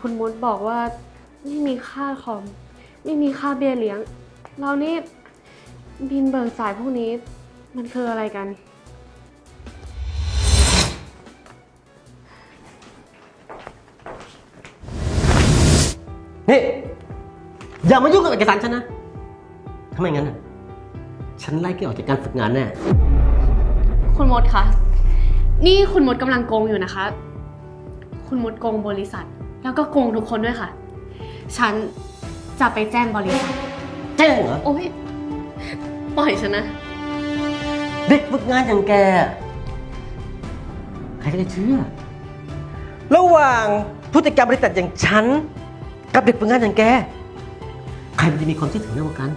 คุณมดบอกว่า ไม่มีค่าคอม ไม่มีค่าเบี้ยเลี้ยงแล้วนี่บินเบิกจ่ายพวกนี้มันคืออะไรกัน นี่ อย่ามายุ่งกับเอกสารฉันนะถ้าไม่งั้นน่ะ ฉันไล่แกออกจากการฝึกงานแน่ คุณมดคะ นี่คุณมดกำลังโกงอยู่นะคะ คุณมดโกงบริษัท แล้วก็โกงทุกคนด้วยค่ะ ฉันจะไปแจ้งบริษัทแจ้งเหรอ โอ๊ยปล่อยฉันนะ เด็กฝึกงานอย่างแก ใครก็จะเชื่อ ระหว่างผู้จัดการบริษัทอย่างฉัน กับเด็กฝึกงานอย่างแก ใครมันจะมีความเชื่อถือมากกว่ากัน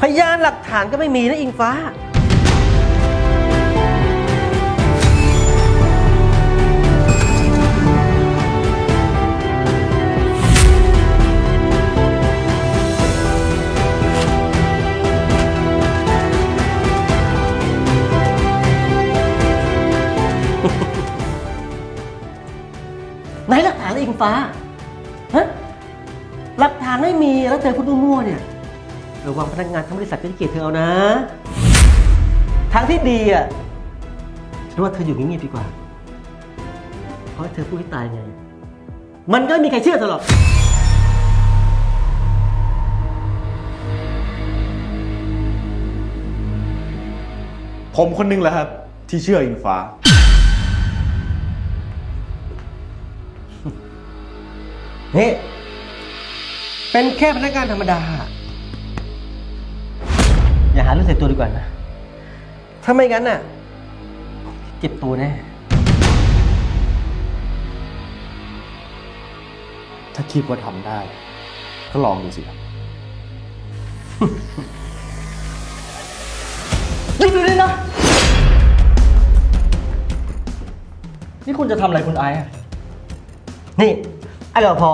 พยานหลักฐานก็ไม่มีนะอิงฟ้า ไหนหลักฐานล่ะอิงฟ้าฮะหลักฐานไม่มีแล้วเธอพูดมั่วๆเนี่ยระวังพนักงานทั้งบริษัทจะเกลียดเธอเอานะ ทางที่ดีอะฉันว่าเธออยู่เงียบๆดีกว่า เพราะเธอพูดให้ตายไง มันก็ไม่มีใครเชื่อเธอหรอกผมคนนึงแหละครับ ที่เชื่ออิงฟ้า นี่ เป็นแค่พนักงานธรรมดา อย่าหาเรื่องใส่ตัวดีกว่านะ ถ้าไม่งั้นน่ะ เจ็บตัวแน่ถ้าคิดว่าทำได้ ก็ลองดูสิครับหยุดอยู่เลยนะ นี่คุณจะทำอะไรคุณไอซ์อะนี่ ไอ้รอพอ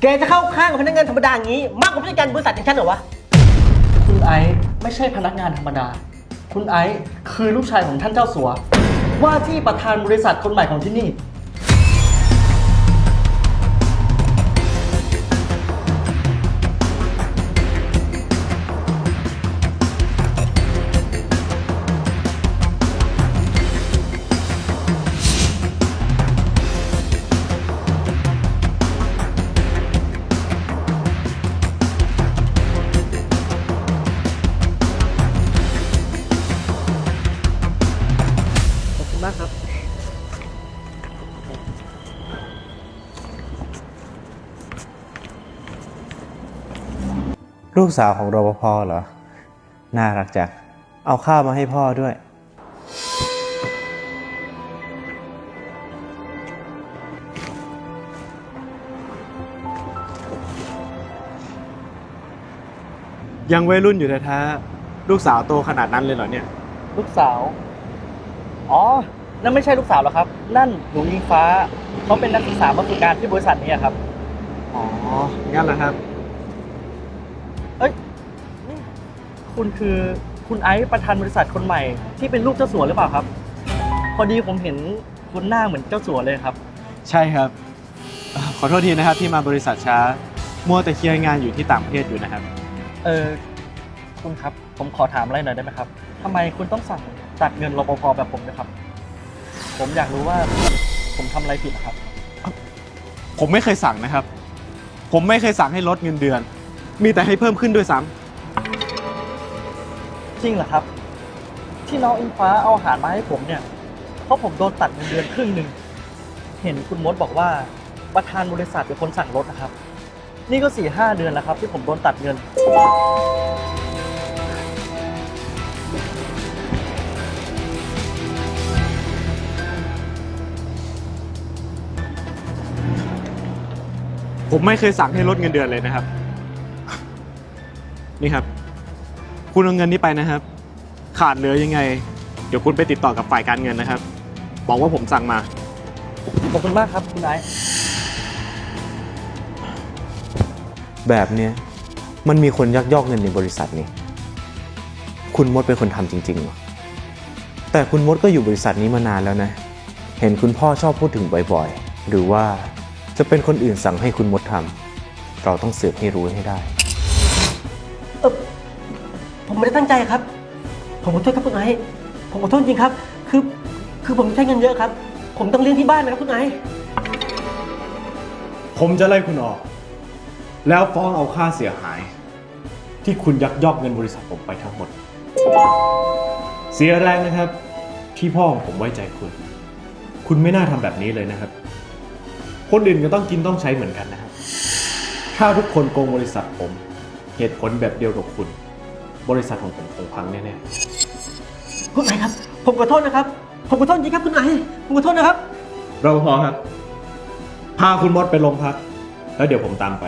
แกจะเข้าข้างกับพนักงานธรรมดาอย่างนี้ มากกว่าผู้จัดการบริษัทอย่างฉันเหรอวะ คุณไอซ์ไม่ใช่พนักงานธรรมดา คุณไอซ์คือลูกชายของท่านเจ้าสัว ว่าที่ประธานบริษัทคนใหม่ของที่นี่ บคุณมากครับ ลูกสาวของรปภเหรอ น่ารักจังเอาข้าวมาให้พ่อด้วย ยังวัยรุ่นอยู่แท้ๆลูกสาวโตขนาดนั้นเลยเหรอเนี่ย ลูกสาว อ๋อ นั่นไม่ใช่ลูกสาวหรอกครับ นั่นหนูยิงฟ้าเขาเป็นนักศึกษามาฝึกงานที่บริษัทนี้อะครับ อ๋องั้นเหรอครับ เอ้ยนี่คุณคือคุณไอซ์ประธานบริษัทคนใหม่ ที่เป็นลูกเจ้าสัวหรือเปล่าครับ พอดีผมเห็นคุณหน้าเหมือนเจ้าสัวเลยครับ ใช่ครับเอ่อขอโทษทีนะครับที่มาบริษัทช้า มัวแต่เคลียร์งานอยู่ที่ต่างประเทศอยู่นะครับ เออคุณครับ ผมขอถามอะไรหน่อยได้ไหมครับทำไมคุณต้องสั่งตัดเงินรปภแบบผมนะครับ ผมอยากรู้ว่าผมทำอะไรผิดนะครับ ผมไม่เคยสั่งนะครับ ผมไม่เคยสั่งให้ลดเงินเดือน มีแต่ให้เพิ่มขึ้นด้วยซ้ำจริงเหรอครับ ที่น้องอิงฟ้าเอาอาหารมาให้ผมเนี่ย เพราะผมโดนตัดเงินเดือนครึ่งหนึ่ง เห็นคุณมดบอกว่าประธานบริษัทเป็นคนสั่งลดนะครับ นี่ก็สี่ห้าเดือนแล้วครับ ที่ผมโดนตัดเงิน ผมไม่เคยสั่งให้ลดเงินเดือนเลยนะครับ นี่ครับ คุณเอาเงินนี้ไปนะครับ ขาดเหลือยังไง เดี๋ยวคุณไปติดต่อกับฝ่ายการเงินนะครับ บอกว่าผมสั่งมา ขอบคุณมากครับคุณไอซ์แบบเนี้ยมันมีคนยักยอกเงินในบริษัทนี่คุณมดเป็นคนทำจริงๆเหรอแต่คุณมดก็อยู่บริษัทนี้มานานแล้วนะ เห็นคุณพ่อชอบพูดถึงบ่อยๆ หรือว่า จะเป็นคนอื่นสั่งให้คุณมดทำเราต้องสืบให้รู้ให้ได้ เออผมไม่ได้ตั้งใจครับ ผมขอโทษครับคุณไอซ์ผมขอโทษจริงครับ คือคือผมใช้เงินเยอะครับ ผมต้องเลี้ยงที่บ้านนะครับคุณไอซ์ผมจะไล่คุณออก แล้วฟ้องเอาค่าเสียหาย ที่คุณยักยอกเงินบริษัทผมไปทั้งหมด เสียแรงนะครับ ที่พ่อของผมไว้ใจคุณ คุณไม่น่าทำแบบนี้เลยนะครับ คนอื่นก็ต้องกินต้องใช้เหมือนกันนะครับ ถ้าทุกคนโกงบริษัทผม เหตุผลแบบเดียวกับคุณ บริษัทของผมคงพังแน่ๆคุณไอซ์ครับ ผมขอโทษนะครับ ผมขอโทษจริงครับคุณไอซ์ผมขอโทษนะครับรปภครับ พาคุณมดไปโรงพัก แล้วเดี๋ยวผมตามไป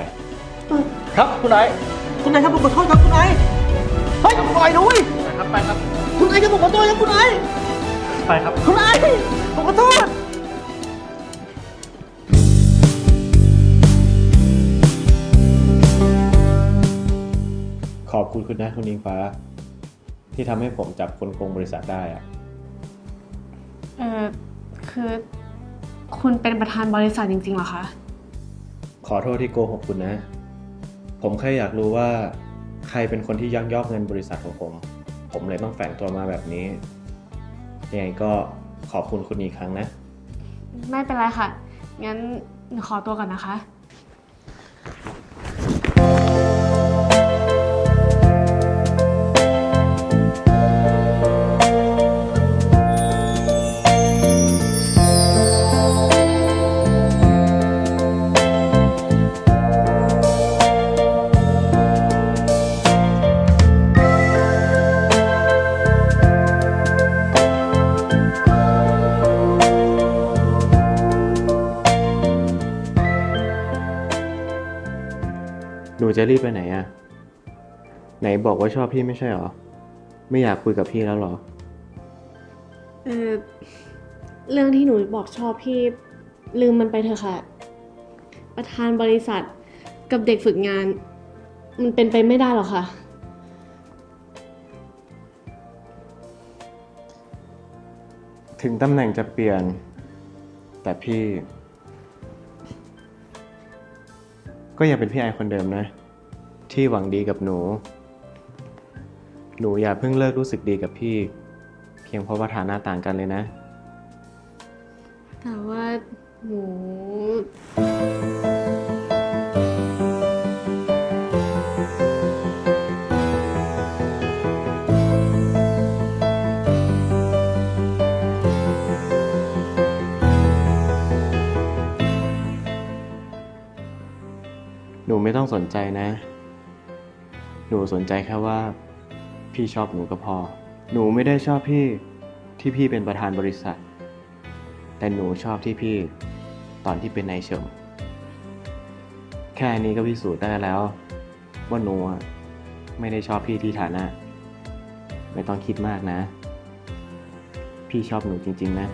ครับคุณไอซ์คุณไอซ์ครับผมขอโทษครับคุณไอซ์เฮ้ยปล่อยหนูเว้ยไปครับไปครับ คุณไอซ์ครับผมขอโทษครับคุณไอซ์ไปครับ คุณไอซ์ผมขอโทษ คุณคุณนะคุณอิงฟ้า ที่ทำให้ผมจับคนโกงบริษัทได้อะเออคือ คุณเป็นประธานบริษัทจริงๆเหรอคะ ขอโทษที่โกหกคุณนะ ผมแค่อยากรู้ว่า ใครเป็นคนที่ยักยอกเงินบริษัทของผม ผมเลยต้องแฝงตัวมาแบบนี้ยังไงก็ขอบคุณคุณอีกครั้งนะ ไม่เป็นไรค่ะ งั้นหนูขอตัวก่อนนะคะ นูจะรีบไปไหนอะไหนบอกว่าชอบพี่ไม่ใช่หรอ ไม่อยากคุยกับพี่แล้วหรอ เออเรื่องที่หนูบอกชอบพี่ ลืมมันไปเถอะค่ะ ประธานบริษัทกับเด็กฝึกงาน มันเป็นไปไม่ได้หรอกค่ะ ถึงตำแหน่งจะเปลี่ยน แต่พี่ ก็ยังเป็นพี่ไอคนเดิมนะ ที่หวังดีกับหนู หนูอย่าเพิ่งเลิกรู้สึกดีกับพี่ เพียงเพราะว่าฐานะต่างกันเลยนะ แต่ว่าหนู หนูไม่ต้องสนใจนะ หนูสนใจแค่ว่า พี่ชอบหนูก็พอ หนูไม่ได้ชอบพี่ที่พี่เป็นประธานบริษัท แต่หนูชอบที่พี่ตอนที่เป็นนายเฉิมแค่นี้ก็พิสูจน์ได้แล้ว ว่าหนูไม่ได้ชอบพี่ที่ฐานะ ไม่ต้องคิดมากนะ พี่ชอบหนูจริง ๆ นะ